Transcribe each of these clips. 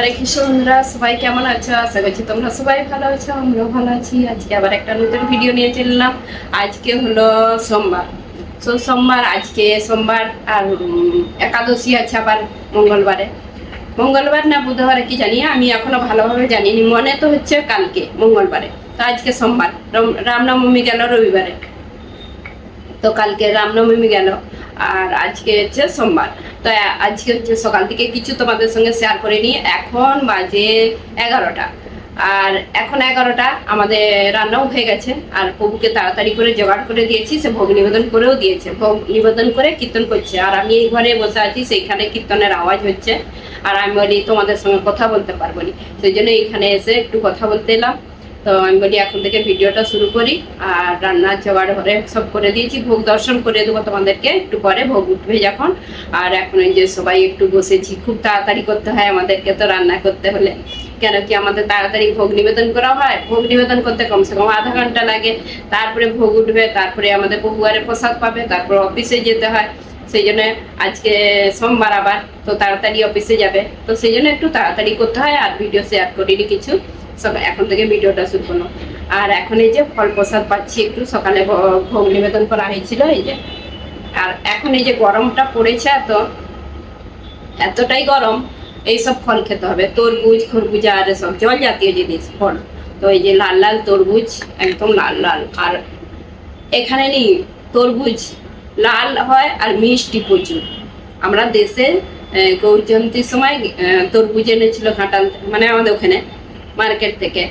হরে কৃষ্ণ বন্ধুরা সবাই কেমন আছো? আশা করছি তোমরা সবাই ভালো আছো আমরাও ভালো আছি। আজকে আবার একটা নতুন ভিডিও নিয়ে চললাম আজকে হলো সোমবার। তো সোমবার আজকে সোমবার আর একাদশী আছে আবার মঙ্গলবারে। মঙ্গলবার না বুধবারে কি জানি, আমি এখনও ভালোভাবে জানিনি। মনে তো হচ্ছে কালকে, মঙ্গলবারে। তো আজকে সোমবার। রম- রামনবমী গেল রবিবারে। তো কালকে রামনবমী গেল। আর আজকে হচ্ছে সোমবার। তো, আজকে হচ্ছে সকাল থেকে কিছু তোমাদের সঙ্গে শেয়ার করে নিই। এখন বাজে এগারোটা। আর এখন এগারোটা, আমাদের রান্নাও হয়ে গেছে। আর প্রভুকে তাড়াতাড়ি করে জোগাড় করে দিয়েছি, সে ভোগ নিবেদন করেও দিয়েছে। ভোগ নিবেদন করে কীর্তন করছে। আর আমি এই ঘরে বসে আছি, সেইখানে কীর্তনের আওয়াজ হচ্ছে। আর আমি বলি, তোমাদের সঙ্গে কথা বলতে পারব না। সেই জন্য এইখানে এসে একটু কথা বলতে এলাম। তো আমি বলি, এখন থেকে ভিডিওটা শুরু করি আর রান্না জোগাড় ঘরে সব করে দিয়েছি। ভোগ দর্শন করে দেবো তোমাদেরকে একটু পরে, ভোগ উঠবে যখন। আর এখন এই যে সবাই একটু বসেছি, খুব তাড়াতাড়ি করতে হয় আমাদেরকে তো রান্না করতে হলে। কেন কি আমাদের তাড়াতাড়ি ভোগ নিবেদন করা হয়? ভোগ নিবেদন করতে কমসে কম আধা ঘণ্টা লাগে। তারপরে ভোগ উঠবে, তারপরে আমাদের বহুয়ারে প্রসাদ পাবে, তারপর অফিসে যেতে হয়। সেই জন্য আজকে সোমবার আবার, তো তাড়াতাড়ি অফিসে যাবে। তো সেই জন্য একটু তাড়াতাড়ি করতে হয় আর ভিডিও শেয়ার করিনি কিছু। সব এখন থেকে ভিডিওটা শুরু করল আর এখন এই যে ফল প্রসাদ পাচ্ছি একটু সকালে ভোগ নিবেদন করা হয়েছিল এই যে। আর এখন এই যে গরমটা পড়েছে এত এতটাই গরম এইসব ফল খেতে হবে। তরমুজ খরবুজা আর সব জল জাতীয় জিনিস ফল। তো এই যে লাল লাল তরমুজ একদম লাল লাল। আর এখানে নেই তরমুজ লাল হয় আর মিষ্টি প্রচুর। আমরা দেশে গৌর জয়ন্তীর সময় আহ, তরমুজ এনেছিল ঘাটাল মানে আমাদের ওখানে। মার্কেট থেকে।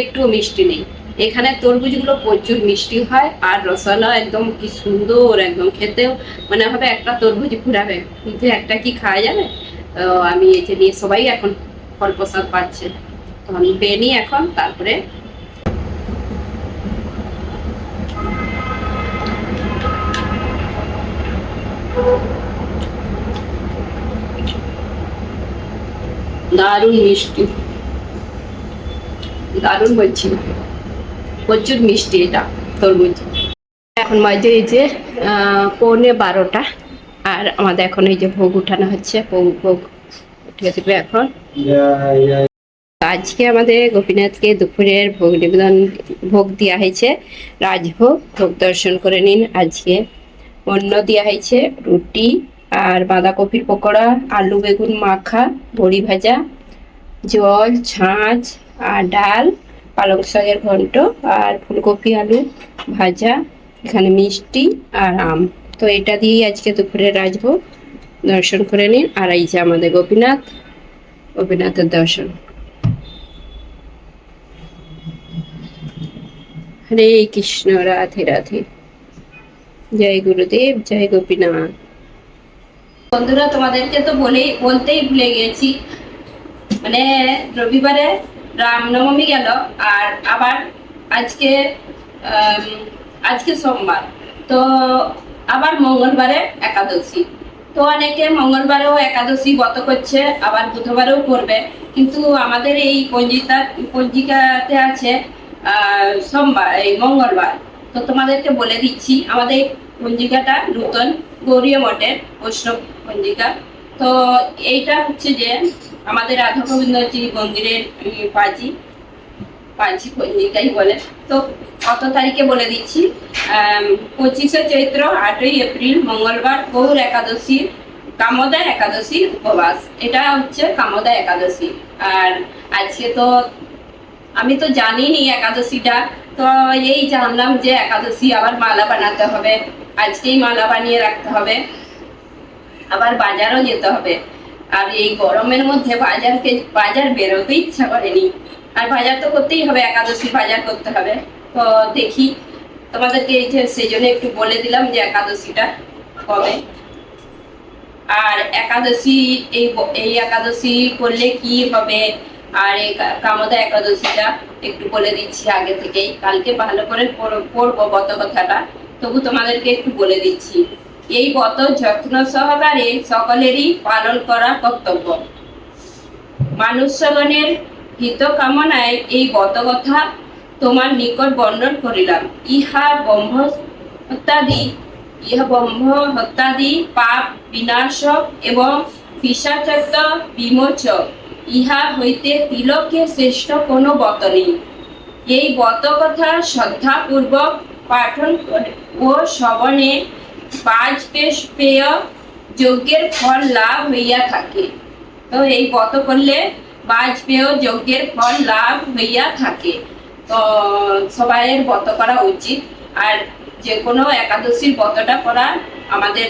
একটু মিষ্টি নেই। এখানে তরমুজগুলো প্রচুর মিষ্টি হয় আর রসালো একদম কি সুন্দর, একদম খেতেও মানে হবে একটা তরমুজ ঘুরাবে কিন্তু একটা কি খাওয়া যাবে? তো আমি এই যে নিয়ে সবাই এখন ফল প্রসাদ পাচ্ছে। তো আমি পেয়ে নিই এখন, তারপরে দারুণ মিষ্টি। দারুণ বলছি। প্রচুর মিষ্টি এটা, তরমুজ। এখন মাঝে এই যে পৌনে বারোটা। আর আমাদের এখন এই যে ভোগ উঠানো হচ্ছে, ভোগ ভোগ উঠে দেবে এখন। আজকে আমাদের গোপীনাথকে দুপুরের ভোগ নিবেদন, ভোগ দেওয়া হয়েছে। রাজভোগ, ভোগ দর্শন করে নিন আজকে। অন্য দেওয়া হয়েছে, রুটি আর বাঁধাকপির পকোড়া, আলু, বেগুন, মাখা, বড়ি ভাজা, জল, ছাঁচ আর ডাল, পালং শাকের ঘন্ট, আর ফুলকপি, আলু ভাজা, এখানে মিষ্টি আর আম। তো এটা দিয়েই আজকে দুপুরে রাজভোগ দর্শন করে নিন। আর এই যে আমাদের গোপীনাথ, গোপীনাথের দর্শন। হরে কৃষ্ণ, রাধে রাধে। জয় গুরুদেব, জয় গোপীনাথ। বন্ধুরা, তোমাদেরকে তো বলেই, বলতেই ভুলে গেছি। মানে রবিবারে রামনবমী গেল আর আবার আজকে আজকে সোমবার। তো আবার মঙ্গলবারে একাদশী। তো অনেকে মঙ্গলবারেও একাদশী ব্রত করছে, আবার বুধবারেও করবে। কিন্তু আমাদের এই পঞ্জিকা, পঞ্জিকাতে আছে সোমবার, এই মঙ্গলবার। তো তোমাদেরকে বলে দিচ্ছি, আমাদের পঞ্জিকাটা নূতন, গৌরীয় মঠের বৈষ্ণব পঞ্জিকা। তো এইটা হচ্ছে যে আমাদের রাধা গোবিন্দজি মন্দিরের পাজি পাঁচি পঞ্জিকাই বলে। তো কত তারিখে বলে দিচ্ছি? পঁচিশে চৈত্র, আটই এপ্রিল, মঙ্গলবার, গৌর একাদশী, কামদা একাদশী উপবাস। এটা হচ্ছে কামদা একাদশী। আর আজকে তো আমি তো জানিনি একাদশীটা। তো এই জানলাম যে একাদশী আবার মালা বানাতে হবে। আজকেই মালা বানিয়ে রাখতে হবে। আবার বাজারও যেতে হবে। আর এই গরমের মধ্যে বাজারকে, বাজার বেরোতে ইচ্ছা করেনি। আর বাজার তো করতেই হবে, একাদশী বাজার করতে হবে। তো দেখি, তোমাদেরকে এই যে সেই জন্য একটু বলে দিলাম যে একাদশীটা কবে। আর একাদশী, এই এই একাদশী করলে কি হবে? আর এই কামদা একাদশীটা একটু বলে দিচ্ছি আগে থেকেই। কালকে ভালো করে পড়ব গত কথাটা। তবু তোমাদেরকে একটু বলে দিচ্ছি। এই গত যত্ন সহকারে সকলেরই পালন করা কর্তব্য। মানুষ্যগণের হিত কামনায় এই গত কথা তোমার নিকট বর্ণন করিলাম। ইহা ব্রহ্ম হত্যাদি ইহা ব্রহ্ম হত্যাদি পাপ বিনাশ এবং পিসাচত্ব বিমোচ ইহা হইতে তিলকে শ্রেষ্ঠ কোনো বত নেই। এই বত কথা শ্রদ্ধাপূর্বক পাঠন ও শ্রবণে বাজপেয় যজ্ঞের ফল লাভ হইয়া থাকে। তো এই বত করলে বাজপেয় যজ্ঞের ফল লাভ হইয়া থাকে। তো সবাইয়ের বত করা উচিত। আর যে কোনো একাদশীর বতটা করা আমাদের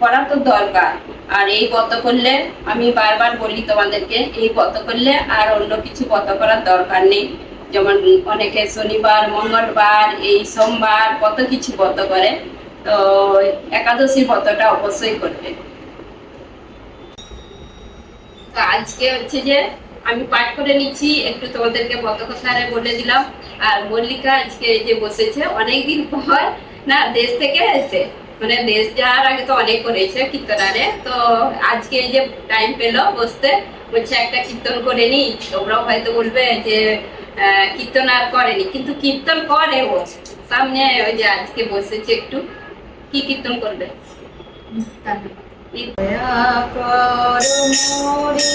করা তো দরকার। আর এই ব্রত করলে, আমি বারবার বলি তোমাদেরকে, এই ব্রত করলে আর অন্য কিছু ব্রত করার দরকার নেই। যেমন অনেকে শনিবার, মঙ্গলবার, এই সোমবার, কত কিছু ব্রত করে। তো একাদশী ব্রতটা অবশ্যই করবে। তো আজকে হচ্ছে যে আমি পাঠ করে নিচ্ছি, একটু তোমাদেরকে ব্রত কথা বলে দিলাম। আর মল্লিকা আজকে যে বসেছে, অনেকদিন পর না দেশ থেকে এসে মানে দেশ যাওয়ার আগে তো অনেক করেছে কীর্তনারে। তো আজকে যে টাইম পেল বসতে, বলছে একটা কীর্তন করে নি তোমরাও হয়তো বলবে যে কীর্তন আর করেনি, কিন্তু কীর্তন করে ও। সামনে ওই যে আজকে বসেছে একটু। কি কীর্তন করবে? করো মোরে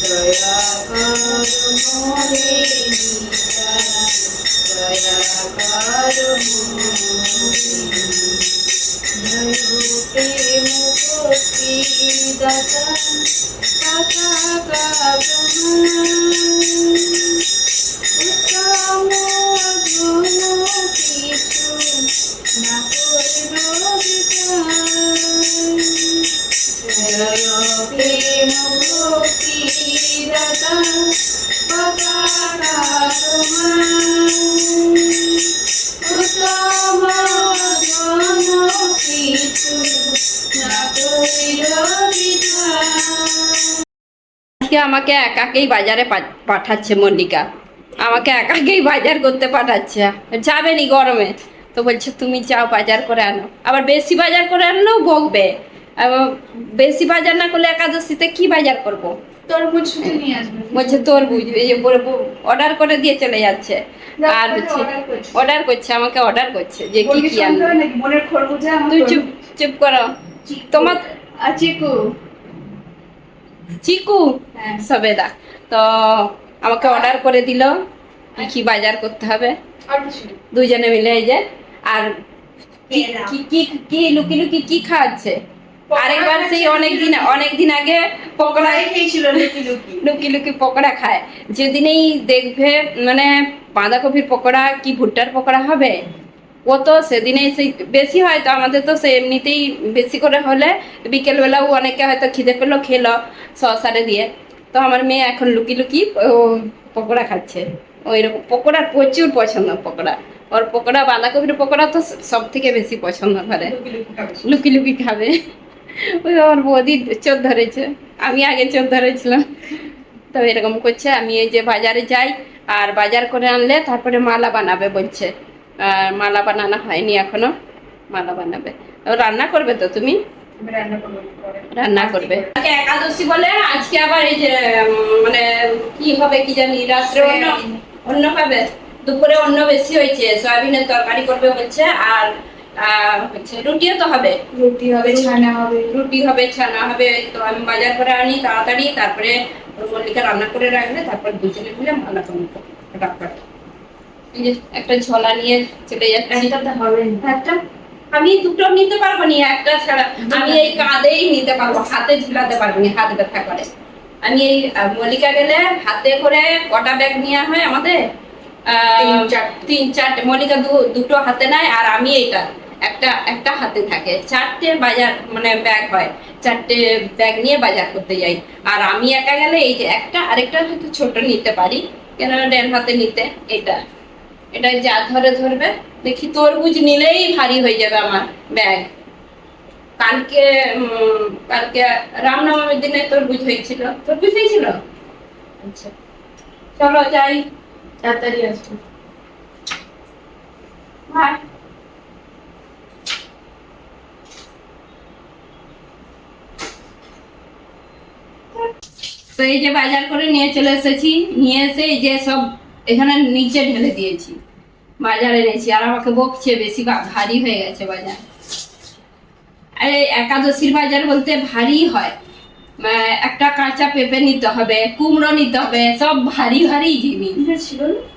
দয়া করো প্রেম দাতা দাতা উত্তম কিছু আজকে আমাকে একাকেই বাজারে পাঠাচ্ছে মল্লিকা। আমাকে একাকেই বাজার করতে পাঠাচ্ছে। যাবেনি গরমে। তো বলছে তুমি যাও বাজার করে আনো। আবার বেশি বাজার করে আনলেও বকবে বেশি বাজার না করলে একাদশীতে কি বাজার করব। তরমুজ শুধু নিয়ে আসবে। বলছে তোর বুঝবে অর্ডার করে দিয়ে চলে যাচ্ছে। আর হচ্ছে অর্ডার করছে। আমাকে অর্ডার করছে যে কি কি আনবে। তুই চুপ চুপ করো। তোমার চিকু। চিকু? হ্যাঁ। সবেদা। তো আমাকে অর্ডার করে দিল। কি বাজার করতে হবে। দুজনে মিলে এই যে আর কি। কি লুকি লুকি কি খাচ্ছে? আরেকবার সেই। অনেক দিন অনেক দিন আগে পকোড়া খেয়েছিল লুকি লুকি। লুকি লুকি পকোড়া খায়। যেদিনেই দেখবে মানে বাঁধাকপির পকোড়া কি ভুট্টার পকোড়া হবে? ও তো সেদিনেই সেই বেশি হয় তো আমাদের তো সে এমনিতেই বেশি করে হলে বিকেলবেলাও অনেকে হয়তো খিদে পেল খেলো সসারে দিয়ে। তো আমার মেয়ে এখন লুকি লুকি পকোড়া খাচ্ছে। ওই রকম পকোড়ার প্রচুর পছন্দ পকোড়া। ওর পকোড়া বাঁধাকপির পকোড়া তো সব থেকে বেশি পছন্দ করে। লুকি লুকি খাবে। ওই ওর বৌদি চোর ধরেছে। আমি আগে চোর ধরেছিলাম। তো এরকম করছে। আমি এই যে বাজারে যাই আর বাজার করে আনলে তারপরে মালা বানাবে বলছে। আর মালা বানানো হয়নি এখনও। মালা বানাবে। রান্না করবে তো তুমি? রান্না করব একাদশী বলে আজকে আবার এই যে মানে কি হবে কি জানি? রাত্রে অন্য দুপুরে অন্য বেশি হয়েছে সয়াবিনের তরকারি করবে বলছে আর হচ্ছে রুটিও তো হবে। রুটি হবে ছানা হবে। রুটি হবে ছানা হবে তো আমি বাজার করে আনি তাড়াতাড়ি তারপরে মল্লিকা রান্না করে রাখবে তারপর দুজনে মিলে করব এই যে একটা ঝোলা নিয়ে চলে যাচ্ছি। হবে। একটা? আমি দুটো নিতে পারব না একটা ছাড়া। আমি এই কাঁধেই নিতে পারব হাতে ঝুলাতে পারব না হাত ব্যথা করে। আমি এই মল্লিকা গেলে হাতে করে কটা ব্যাগ নেওয়া হয় আমাদের? তিন চারটে। মল্লিকা দুটো হাতে নেয় আর আমি এটা একটা একটা হাতে থাকে। চারটে বাজার মানে ব্যাগ হয়। চারটে ব্যাগ নিয়ে বাজার করতে যাই। আর আমি একা গেলে এই যে একটা আরেকটা হয়তো ছোট নিতে পারি। কেন ডেন হাতে নিতে। এটা। এটা যা ধরে ধরবে। দেখি তরমুজ নিলেই ভারী হয়ে যাবে আমার ব্যাগ কালকে কালকে রামনবমীর দিনে তরমুজ হয়েছিল। তরমুজ হয়েছিল? আচ্ছা। চলো যাই। তাড়াতাড়ি আসবে ভাই তো এই যে বাজার করে নিয়ে চলে এসেছি। নিয়ে এসে এই যে সব এখানে নিচে ঢেলে দিয়েছি। বাজারে এনেছি। আর আমাকে বকছে বেশি ভারী হয়ে গেছে বাজার। একাদশীর বাজার বলতে ভারী হয়। একটা কাঁচা পেঁপে নিতে হবে কুমড়ো নিতে হবে সব ভারী ভারী জিনিস।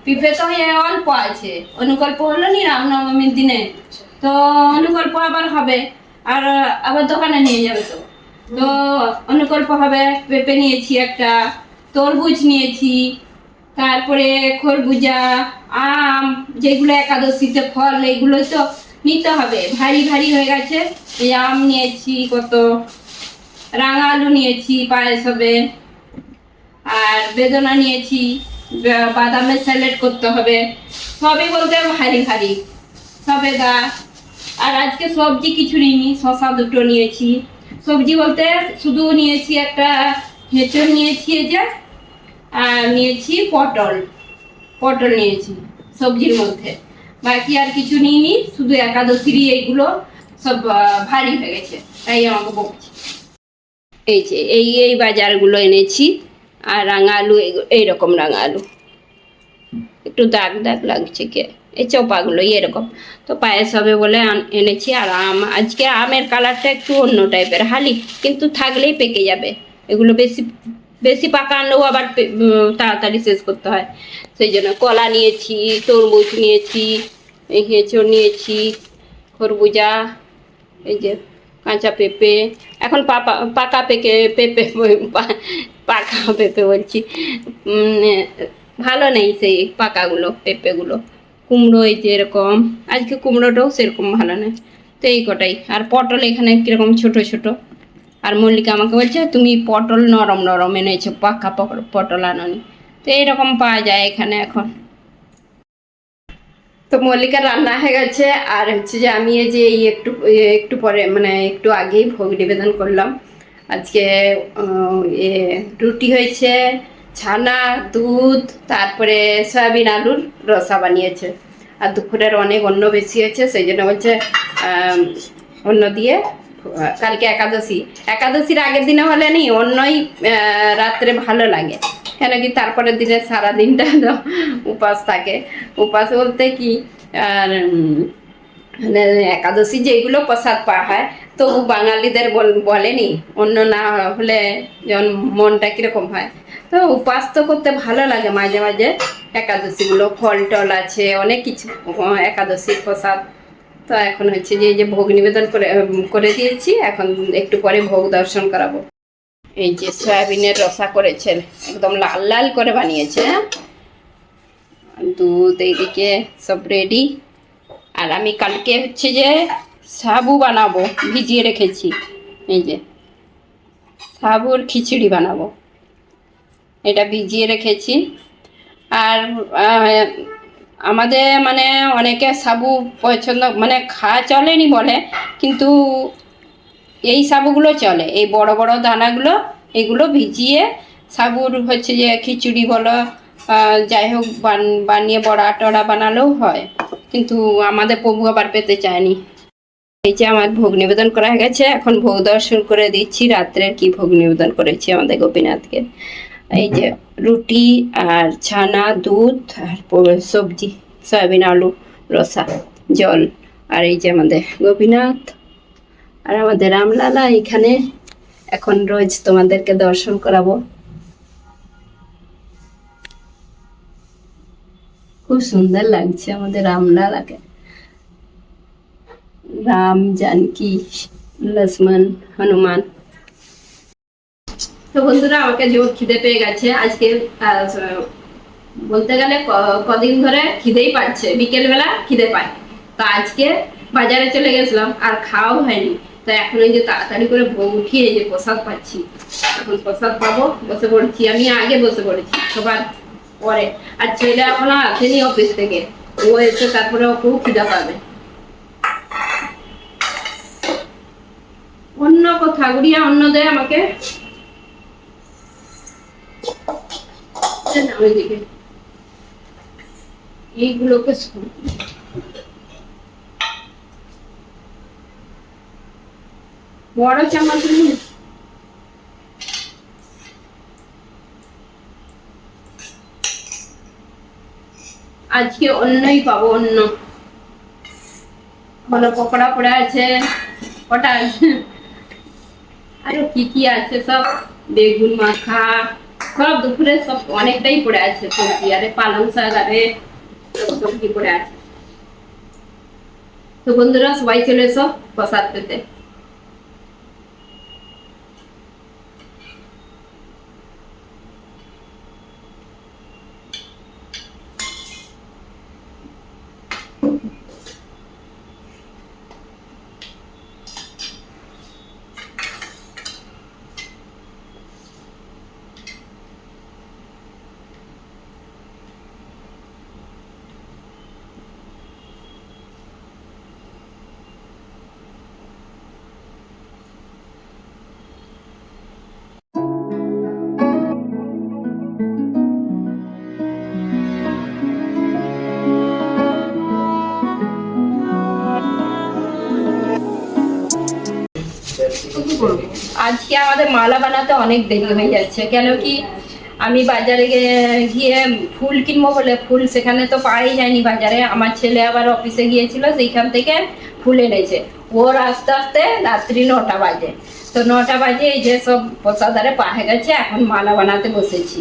পিঁপে তো অল্প আছে অনুকল্প হলো নি রামনবমীর দিনে। তো অনুকল্প আবার হবে আর আবার দোকানে নিয়ে যাবে তো। তো অনুকল্প হবে পেঁপে নিয়েছি একটা তরমুজ নিয়েছি তারপরে খরবুজা আম যেগুলো একাদশীতে ফল এগুলো তো নিতে হবে। ভারী ভারী হয়ে গেছে। আম নিয়েছি, কত রাঙা আলু নিয়েছি পায়েস হবে আর বেদনা নিয়েছি বাদামের স্যালাড করতে হবে। সবই বলতে ভারী ভারী। সবে সবেদা আর আজকে সবজি কিছু নিইনি শশা দুটো নিয়েছি। সবজি বলতে শুধু নিয়েছি একটা হেঁচড় নিয়েছি এই যে, আর নিয়েছি পটল। পটল নিয়েছি সবজির মধ্যে। বাকি আর কিছু নিইনি, শুধু একাদশীরই এইগুলো সব ভারী হয়ে গেছে, তাই আমাকে বকছে। এই যে, এই এই বাজারগুলো এনেছি, আর রাঙা আলু এই- এইরকম রাঙা আলু একটু দাগ দাগ লাগছে কে, এই চোপাগুলো এরকম। তো পায়েস হবে বলে এনেছি, আর আম, আজকে আমের কালারটা একটু অন্য টাইপের হালি, কিন্তু থাকলেই পেকে যাবে। এগুলো বেশি বেশি পাকা আনলেও আবার তাড়াতাড়ি শেষ করতে হয়। সেই জন্য কলা নিয়েছি, তরমুজ নিয়েছি হেঁচড় নিয়েছি, খরবুজা, এই যে কাঁচা পেঁপে, এখন পাপা পাকা পেকে পেঁপে পা- পাকা পেঁপে বলছি। ভালো নেই সেই পাকাগুলো, পেঁপেগুলো। কুমড়ো এই যে এরকম, আজকে কুমড়োটাও সেরকম ভালো নেই। তো এই কটাই। আর পটল এখানে কীরকম ছোট ছোট? আর মল্লিকা আমাকে বলছে, তুমি পটল নরম নরম এনেছো, পাকা পটল আনোনি। তো এইরকম পাওয়া যায় এখানে এখন। তো মল্লিকা রান্না হয়ে গেছে, আর হচ্ছে যে আমি এই যে এই একটু একটু পরে মানে একটু আগেই ভোগ নিবেদন করলাম। আজকে রুটি হয়েছে, ছানা, দুধ, তারপরে সয়াবিন আলুর রসা বানিয়েছে। আর দুপুরের অনেক অন্য বেশি হয়েছে, সেই জন্য বলছে অন্য দিয়ে কালকে একাদশী। একাদশীর আগের দিনে হলে নি অন্যই রাত্রে ভালো লাগে। কেন কি তারপরের দিনে সারা দিনটা তো উপাস থাকে। উপাস বলতে কি, আর মানে একাদশী যেগুলো প্রসাদ পাওয়া হয়, তবু বাঙালিদের বল- বলেনি। অন্য না হলে যেমন মনটা কীরকম হয়। তো উপাস তো করতে ভালো লাগে মাঝে মাঝে। একাদশীগুলো ফল টল আছে, অনেক কিছু, একাদশীর প্রসাদ। তো এখন হচ্ছে যে এই যে ভোগ নিবেদন করে করে দিয়েছি, এখন একটু পরে ভোগ দর্শন করাবো। এই যে সয়াবিনের রসা করেছেন, একদম লাল লাল করে বানিয়েছে হ্যাঁ? দুধ এইদিকে সব রেডি আর আমি কালকে হচ্ছে যে সাবু বানাবো, ভিজিয়ে রেখেছি। এই যে সাবুর খিচুড়ি বানাবো। এটা ভিজিয়ে রেখেছি। আর আমাদের মানে অনেকে সাবু পছন্দ মানে খাওয়া চলেনি বলে, কিন্তু এই সাবুগুলো চলে। এই বড় বড় দানাগুলো, এগুলো ভিজিয়ে সাবুর হচ্ছে যে খিচুড়ি বলো যাই হোক, বান- বানিয়ে বড়া টড়া বানালেও হয়। কিন্তু আমাদের প্রভু আবার পেতে চায়নি। এই যে আমার ভোগ নিবেদন করা হয়ে গেছে, এখন ভোগ দর্শন করে দিচ্ছি। রাত্রের কি ভোগ নিবেদন করেছি আমাদের গোপীনাথকে। এই যে রুটি আর ছানা, দুধ আর সবজি, সয়াবিন, আলু, রসা, জল। আর এই যে আমাদের গোপীনাথ আর আমাদের রামলালা এখানে। এখন রোজ তোমাদেরকে দর্শন করাবো। খুব সুন্দর লাগছে আমাদের রামলালাকে। রাম, জানকি, লক্ষ্মণ, হনুমান। তো বন্ধুরা আমাকে জোর খিদে পেয়ে গেছে। আজকে বলতে গেলে কদিন ধরে খিদেই পাচ্ছে। বিকেলবেলা খিদে পায়। তো আজকে বাজারে চলে গেছিলাম, আর খাওয়াও হয়নি। তো এখন এই যে তাড়াতাড়ি করে বউ উঠিয়ে যে প্রসাদ পাচ্ছি। এখন প্রসাদ পাবো, বসে পড়ছি। আমি আগে বসে পড়েছি, সবার পরে। আর ছেলে এখনও আসেনি অফিস থেকে। ও এসে তারপরে ওকেও খিদা পাবে। অন্য কথা গুড়িয়া অন্য দে আমাকে এইগুলোকে বড় চামচ আজকে অন্যই পাবো, অন্য। ভালো পকোড়া পড়ে আছে, কটা আছে? আরও কি কি আছে সব? বেগুন মাখা সব দুপুরে সব অনেকটাই পড়ে আছে, সবজি, আরে পালং শাক, আরে সব সবজি পড়ে আছে। তো বন্ধুরা, সবাই চলে এসো প্রসাদ পেতে। আজকে আমাদের মালা বানাতে অনেক দেরি হয়ে যাচ্ছে। কেন কি আমি বাজারে গিয়ে ফুল কিনবো বলে ফুল সেখানে তো পাওয়াই যায়নি বাজারে। আমার ছেলে আবার অফিসে গিয়েছিল, সেইখান থেকে ফুল এনেছে। ওর আস্তে আস্তে রাত্রি নটা বাজে। তো নটা বাজে এই যে সব প্রসাদারে পাহে গেছে, এখন মালা বানাতে বসেছি।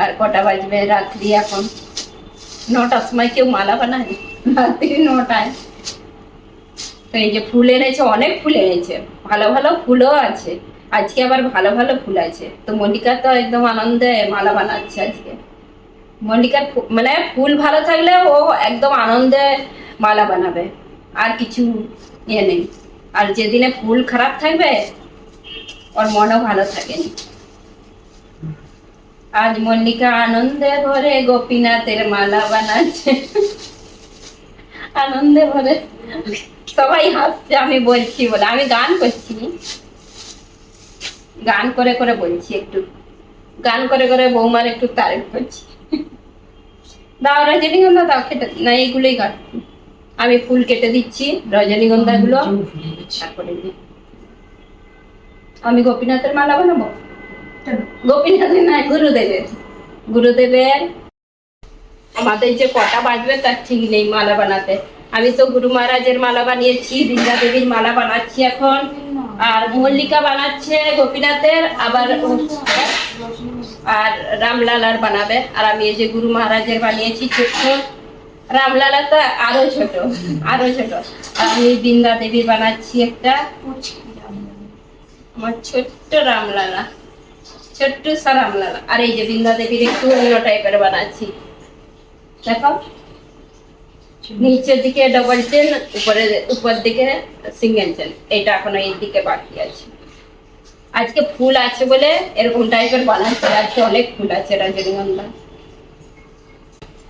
আর কটা বাজবে রাত্রি এখন? নটার সময় কেউ মালা বানায়? রাত্রি নটায়। এই যে ফুল এনেছে, অনেক ফুল এনেছে। ভালো ভালো ফুলও আছে। আজকে আবার ভালো ভালো ফুল আছে। তো মল্লিকা তো একদম আনন্দে মালা বানাচ্ছে আজকে। মল্লিকার মানে ফুল ভালো থাকলে ও একদম আনন্দে মালা বানাবে। আর কিছু ইয়ে নেই। আর যেদিনে ফুল খারাপ থাকবে, ওর মনও ভালো থাকেনি আজ মল্লিকা আনন্দে ভরে গোপীনাথের মালা বানাচ্ছে। আনন্দে ভরে সবাই হাসছে আমি বলছি বলে। আমি গান করছি। গান করে করে বলছি একটু। গান করে করে বৌমার একটু তারিফ করছি। দাও রজনীগন্ধা দাও কেটে না এইগুলোই কাটছি আমি ফুল কেটে দিচ্ছি রজনীগন্ধা গুলো আমি গোপীনাথের মালা বানাবো? গোপীনাথের না গুরুদেবের। গুরুদেবের আমাদের যে কটা বাজবে তার ঠিক নেই মালা বানাতে। আমি তো গুরু মহারাজের মালা বানিয়েছি বৃন্দা দেবীর মালা বানাচ্ছি এখন। আর মল্লিকা বানাচ্ছে গোপীনাথের, আবার আর রামলালার বানাবে। আর আমি এই যে গুরু মহারাজের বানিয়েছি ছোট্ট। রামলালা তো আরও ছোট আরও ছোট। আমি বৃন্দা দেবীর বানাচ্ছি একটা। আমার ছোট্ট রামলালা, ছোট্ট সা রামলালা। আর এই যে বৃন্দা দেবীর একটু অন্য টাইপের বানাচ্ছি। দেখো। নিচের দিকে ডবল চেন উপরে উপর দিকে সিঙ্গেল চেন এটা এখনও এই দিকে বাকি আছে। আজকে ফুল আছে বলে এরকম টাইপের বানাচ্ছে আজকে অনেক ফুল আছে রজনীগন্ধা।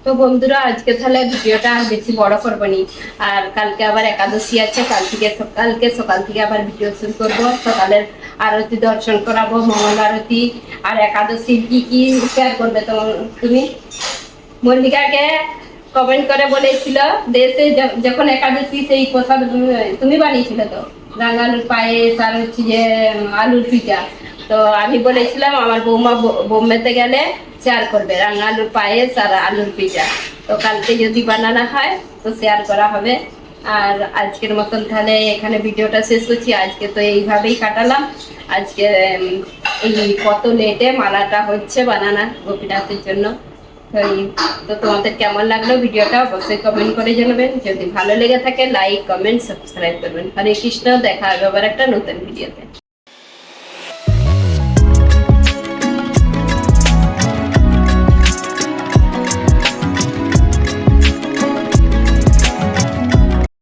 তো বন্ধুরা, আজকে তাহলে ভিডিওটা বেশি বড় করব নি। আর কালকে আবার একাদশী আছে, কাল থেকে কালকে সকাল থেকে আবার ভিডিও শুরু করব। সকালের আরতি দর্শন করাবো, মঙ্গল আরতি। আর একাদশীর কি কি শেয়ার করবে তো তুমি? মল্লিকাকে কমেন্ট করে বলেছিল দেশে যখন একাদশী সেই প্রসাদ তুমি- বানিয়েছিলে তো, রাঙালুর পায়েস আর হচ্ছে যে আলুর পিঠা। তো আমি বলেছিলাম, আমার বৌমা বোম্বেতে গেলে শেয়ার করবে, রাঙালুর পায়েস আর আলুর পিঠা। তো কালকে যদি বানানো হয়, তো শেয়ার করা হবে। আর আজকের মতন তাহলে এখানে ভিডিওটা শেষ করছি। আজকে তো এইভাবেই কাটালাম। আজকে এই কত লেটে মালাটা হচ্ছে বানানা গোপীনাথের জন্য। তো তোমাদের কেমন লাগল ভিডিওটা অবশ্যই কমেন্ট করে জানাবেন। যদি ভালো লেগে থাকে লাইক কমেন্ট সাবস্ক্রাইব করবেন। হরে কৃষ্ণ, দেখা হবে আবার একটা নতুন ভিডিওতে